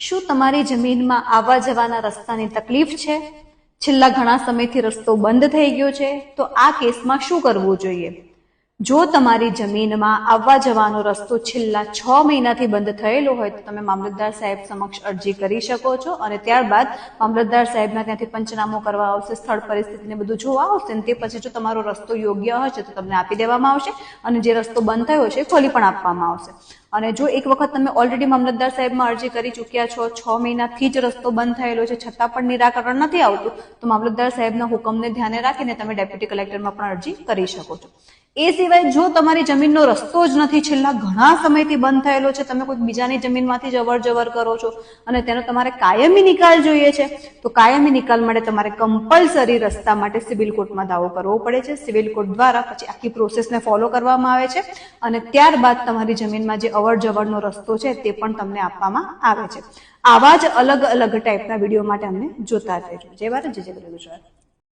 શું તમારી જમીનમાં આવવા જવાના રસ્તાની તકલીફ છે? છેલ્લા ઘણા સમયથી રસ્તો બંધ થઈ ગયો છે, તો આ કેસમાં શું કરવું જોઈએ? જો તમારી જમીનમાં આવવા જવાનો રસ્તો છેલ્લા છ મહિનાથી બંધ થયેલો હોય તો તમે મામલતદાર સાહેબ સમક્ષ અરજી કરી શકો છો અને ત્યારબાદ મામલતદાર સાહેબના ત્યાંથી પંચનામો કરવા આવશે, સ્થળ પરિસ્થિતિને બધું જોવા આવશે અને તે પછી જો તમારો રસ્તો યોગ્ય હશે તો તમને આપી દેવામાં આવશે અને જે રસ્તો બંધ થયો છે એ ખોલી પણ આપવામાં આવશે. અને જો એક વખત તમે ઓલરેડી મામલતદાર સાહેબમાં અરજી કરી ચૂક્યા છો, છ મહિનાથી જ રસ્તો બંધ થયેલો છે, છતાં પણ નિરાકરણ નથી આવતું, તો મામલતદાર સાહેબના હુકમને ધ્યાને રાખીને તમે ડેપ્યુટી કલેક્ટરમાં પણ અરજી કરી શકો છો. એ સિવાય જો તમારી જમીનનો રસ્તો જ નથી, છેલ્લા ઘણા સમયથી બંધ થયેલો છે, તમે કોઈક બીજાની જમીનમાંથી જ અવર જવર કરો છો અને તેનો તમારે કાયમી નિકાલ જોઈએ છે, તો કાયમી નિકાલ માટે તમારે કમ્પલસરી રસ્તા માટે સિવિલ કોર્ટમાં દાવો કરવો પડે છે. સિવિલ કોર્ટ દ્વારા પછી આખી પ્રોસેસને ફોલો કરવામાં આવે છે અને ત્યારબાદ તમારી જમીનમાં જે અવર જવરનો રસ્તો છે તે પણ તમને આપવામાં આવે છે. આવા જ અલગ અલગ ટાઈપના વીડિયો માટે અમને જોતા રહેજો. જય ભારત, જય જય ગુજરાત.